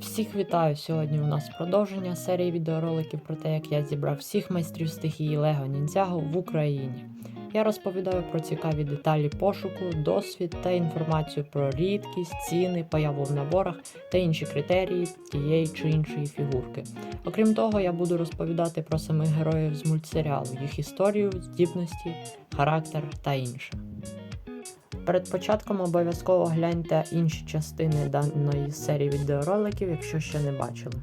Всіх вітаю! Сьогодні у нас продовження серії відеороликів про те, як я зібрав всіх майстрів стихії Lego Ninjago в Україні. Я розповідаю про цікаві деталі пошуку, досвід та інформацію про рідкість, ціни, появу в наборах та інші критерії тієї чи іншої фігурки. Окрім того, я буду розповідати про самих героїв з мультсеріалу, їх історію, здібності, характер та інше. Перед початком обов'язково гляньте інші частини даної серії відеороликів, якщо ще не бачили.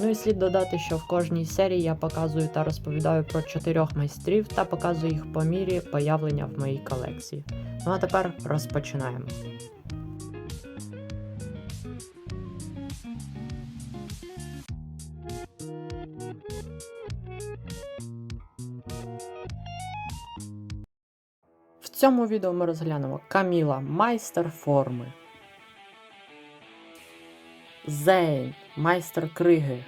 Ну і слід додати, що в кожній серії я показую та розповідаю про чотирьох майстрів та показую їх по мірі появлення в моїй колекції. Ну а тепер розпочинаємо. Цьому відео ми розглянемо Каміла майстер форми. Зейн майстер криги.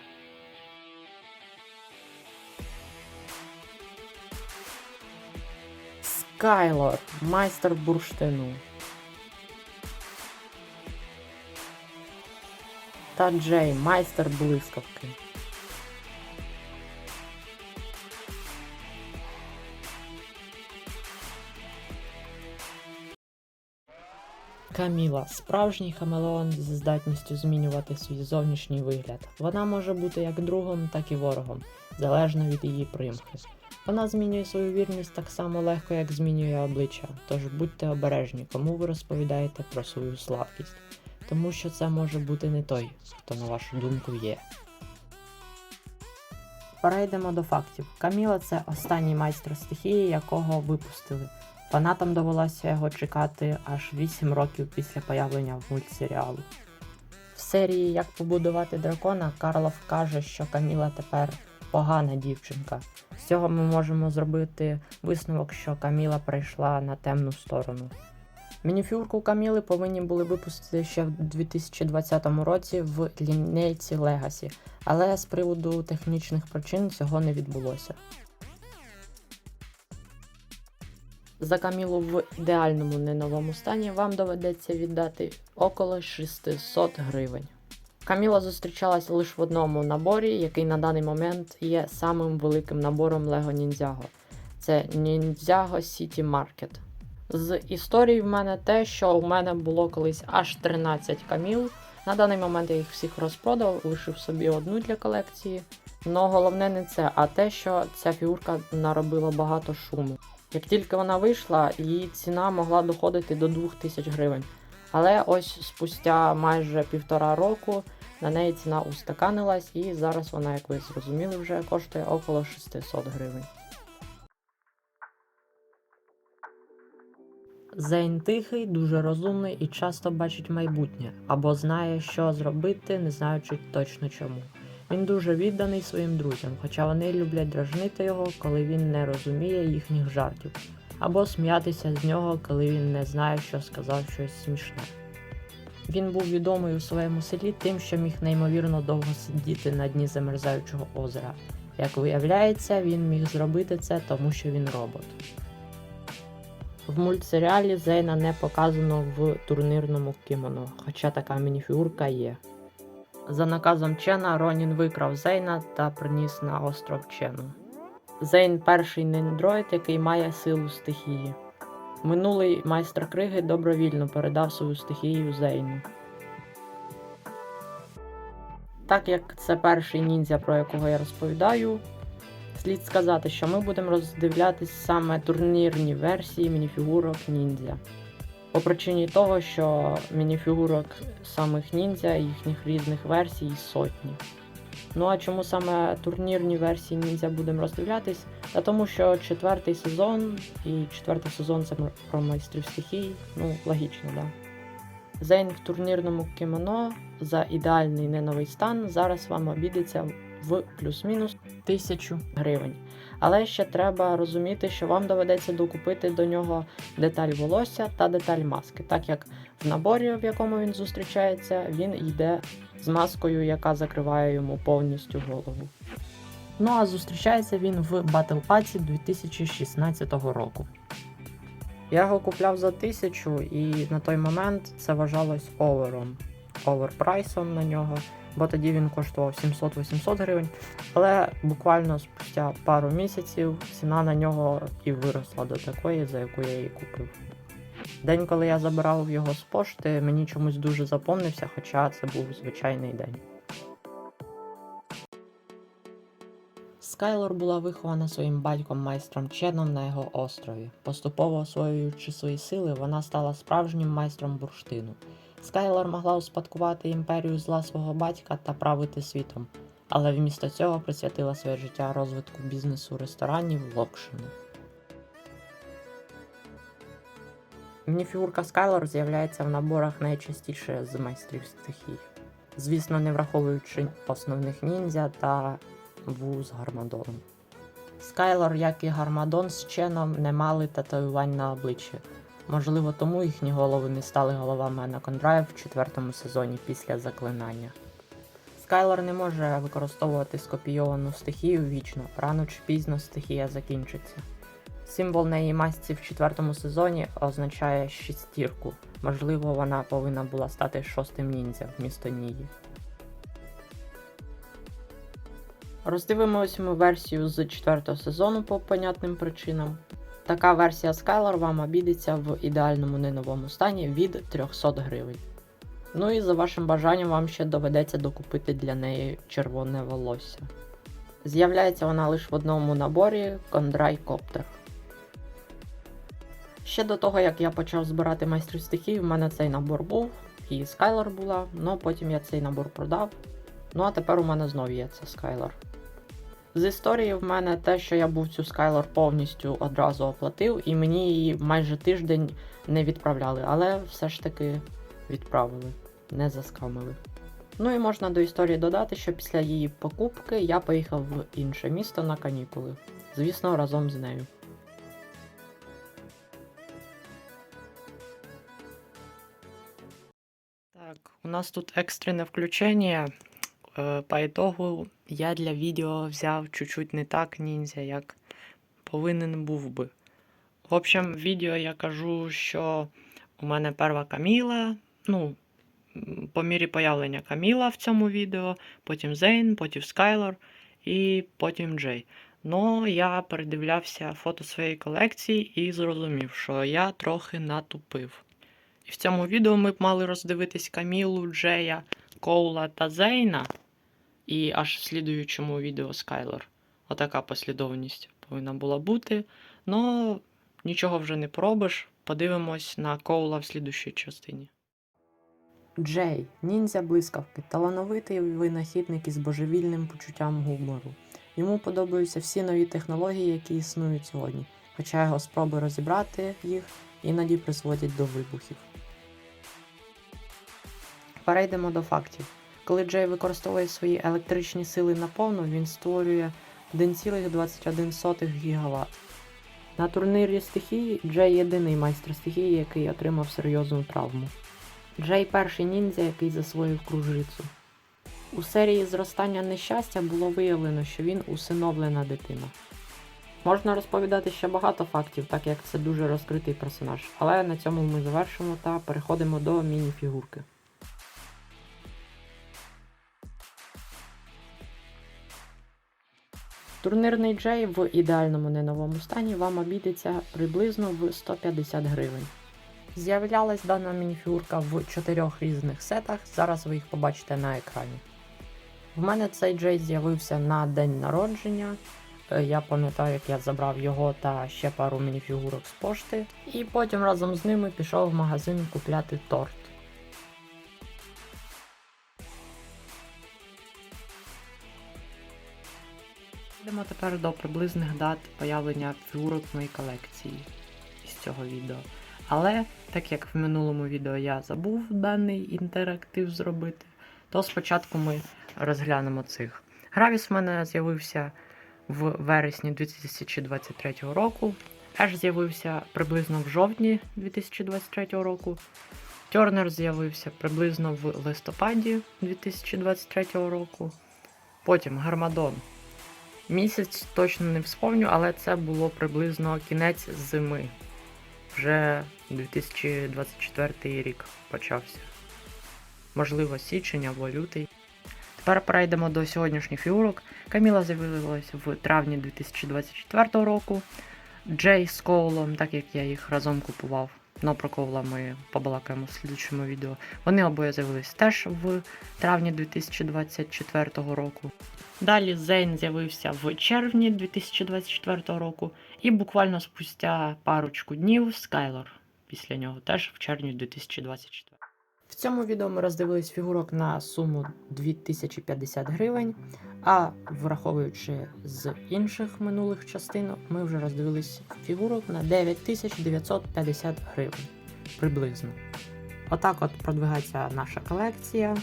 Скайлор майстер бурштину. Та Джей майстер блискавки. Каміла справжній хамелеон зі здатністю змінювати свій зовнішній вигляд. Вона може бути як другом, так і ворогом, залежно від її примхи. Вона змінює свою вірність так само легко, як змінює обличчя, тож будьте обережні, кому ви розповідаєте про свою слабкість, тому що це може бути не той, хто, на вашу думку, є. Перейдемо до фактів. Каміла це останній майстер стихії, якого випустили. Фанатам довелося його чекати аж 8 років після появлення в мультсеріалу. В серії Як побудувати дракона Карлов каже, що Каміла тепер погана дівчинка. З цього ми можемо зробити висновок, що Каміла прийшла на темну сторону. Мініфюрку Каміли повинні були випустити ще в 2020 році в лінійці Legacy, але з приводу технічних причин цього не відбулося. За Камілу в ідеальному не новому стані вам доведеться віддати около 600 гривень. Каміла зустрічалась лише в одному наборі, який на даний момент є самим великим набором Lego Ninjago. Це Ninjago City Market. З історії в мене те, що у мене було колись аж 13 каміл. На даний момент я їх всіх розпродав, лишив собі одну для колекції. Но головне не це, а те, що ця фігурка наробила багато шуму. Як тільки вона вийшла, її ціна могла доходити до 2000 гривень. Але ось спустя майже півтора року на неї ціна устаканилась, і зараз вона, як ви зрозуміли, вже коштує около 600 гривень. Зейн тихий, дуже розумний і часто бачить майбутнє, або знає, що зробити, не знаючи точно чому. Він дуже відданий своїм друзям, хоча вони люблять дражнити його, коли він не розуміє їхніх жартів, або сміятися з нього, коли він не знає, що сказав щось смішне. Він був відомий у своєму селі тим, що міг неймовірно довго сидіти на дні замерзаючого озера. Як виявляється, він міг зробити це, тому що він робот. В мультсеріалі Зейна не показано в турнірному кімоно, хоча така мініфігурка є. За наказом Чена Ронін викрав Зейна та приніс на остров Чену. Зейн перший нендроїд, який має силу стихії. Минулий майстер криги добровільно передав свою стихію Зейну. Так як це перший ніндзя, про якого я розповідаю, слід сказати, що ми будемо роздивлятись саме турнірні версії мініфігурок ніндзя. По причині того, що мініфігурок самих ніндзя їхніх різних версій сотні. Ну а чому саме турнірні версії ніндзя будемо роздивлятись? Та тому що четвертий сезон, і четвертий сезон це про майстрів стихій, ну логічно, да. Зейн в турнірному кімоно за ідеальний неновий стан зараз вам обійдеться в плюс-мінус 1000 гривень. Але ще треба розуміти, що вам доведеться докупити до нього деталь волосся та деталь маски, так як в наборі, в якому він зустрічається, він йде з маскою, яка закриває йому повністю голову. Ну а зустрічається він в Battle Pass 2016 року. Я його купляв за 1000 і на той момент це вважалось овером. оверпрайсом на нього, бо тоді він коштував 700-800 гривень. Але буквально спустя пару місяців ціна на нього і виросла до такої, за яку я її купив. День, коли я забирав його з пошти, мені чомусь дуже запомнився, хоча це був звичайний день. Скайлор була вихована своїм батьком майстром Ченом на його острові. Поступово освоюючи свої сили, вона стала справжнім майстром бурштину. Скайлор могла успадкувати імперію зла свого батька та правити світом, але вмісто цього присвятила своє життя розвитку бізнесу ресторанів Локшини. Мініфігурка Скайлор з'являється в наборах найчастіше з майстрів стихій. Звісно, не враховуючи основних ніндзя та Ву з Гармадоном. Скайлор, як і Гармадон з Ченом, не мали татуювань на обличчі. Можливо, тому їхні голови не стали головами Анакондрая в четвертому сезоні після заклинання. Скайлор не може використовувати скопійовану стихію вічно, рано чи пізно стихія закінчиться. Символ на її масці в четвертому сезоні означає шістірку. Можливо, вона повинна була стати шостим ніндзя вмісто Нії. Роздивимось ми версію з четвертого сезону по понятним причинам. Така версія Skylor вам обійдеться в ідеальному неновому стані від 300 гривень. Ну і за вашим бажанням вам ще доведеться докупити для неї червоне волосся. З'являється вона лише в одному наборі Кондрай Коптер. Ще до того, як я почав збирати майстрів стихій, в мене цей набор був, і Skylor була, але потім я цей набор продав. Ну а тепер у мене знов є це Skylor. З історії в мене те, що я був цю Skylor повністю одразу оплатив, і мені її майже тиждень не відправляли, але все ж таки відправили, не заскамили. Ну і можна до історії додати, що після її покупки я поїхав в інше місто на канікули. Звісно, разом з нею. Так, у нас тут екстрене включення. Е, По ітогу я для відео взяв чуть-чуть не так ніндзя, як повинен був би. В общем, в відео я кажу, що у мене перша Каміла. Ну, по мірі появлення Каміла в цьому відео, потім Зейн, потім Скайлор і потім Джей. Ну, я передивлявся фото своєї колекції і зрозумів, що я трохи натупив. І в цьому відео ми б мали роздивитись Камілу, Джея, Коула та Зейна. І аж в слідуючому відео Скайлор. Отака послідовність повинна була бути. Ну, нічого вже не поробиш. Подивимось на Коула в слідущій частині. Джей, ніндзя блискавки, талановитий винахідник із божевільним почуттям гумору. Йому подобаються всі нові технології, які існують сьогодні, хоча його спроби розібрати їх іноді призводять до вибухів. Перейдемо до фактів. Коли Джей використовує свої електричні сили наповну, він створює 1,21 ГВт. На турнірі стихії Джей єдиний майстер стихії, який отримав серйозну травму. Джей перший ніндзя, який засвоїв кружицю. У серії зростання нещастя було виявлено, що він усиновлена дитина. Можна розповідати ще багато фактів, так як це дуже розкритий персонаж, але на цьому ми завершимо та переходимо до міні-фігурки. Турнірний Джей в ідеальному неновому стані вам обійдеться приблизно в 150 гривень. З'являлась дана мініфігурка в чотирьох різних сетах, зараз ви їх побачите на екрані. В мене цей Джей з'явився на день народження. Е, Я пам'ятаю, як я забрав його та ще пару мініфігурок з пошти, і потім разом з ними пішов в магазин купляти торт. Йдемо тепер до приблизних дат появлення моїй колекції із цього відео. Але так як в минулому відео я забув даний інтерактив зробити, то спочатку ми розглянемо цих. Гравіс в мене з'явився в вересні 2023 року. Еш з'явився приблизно в жовтні 2023 року. Тернер з'явився приблизно в листопаді 2023 року. Потім Гармадон. Місяць точно не вспомню, але це було приблизно кінець зими. Вже 2024 рік почався. можливо, січень або лютий. Тепер перейдемо до сьогоднішніх фігурок. Каміла з'явилася в травні 2024 року. Джей з Коулом, так як я їх разом купував. Но про Ковла ми побалакаємо в слідчому відео. Вони обоє з'явились теж в травні 2024 року. Далі Зейн з'явився в червні 2024 року, і буквально спустя парочку днів Скайлор після нього теж в червні 2024. В цьому відео ми роздивились фігурок на суму 2050 гривень, а враховуючи з інших минулих частинок, ми вже роздивились фігурок на 9950 гривень приблизно. Отак от продвигається наша колекція.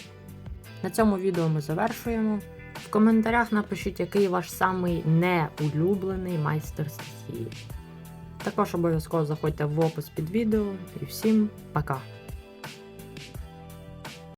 На цьому відео ми завершуємо. В коментарях напишіть, який ваш самий неулюблений майстер стихії. Також обов'язково заходьте в опис під відео і всім пока!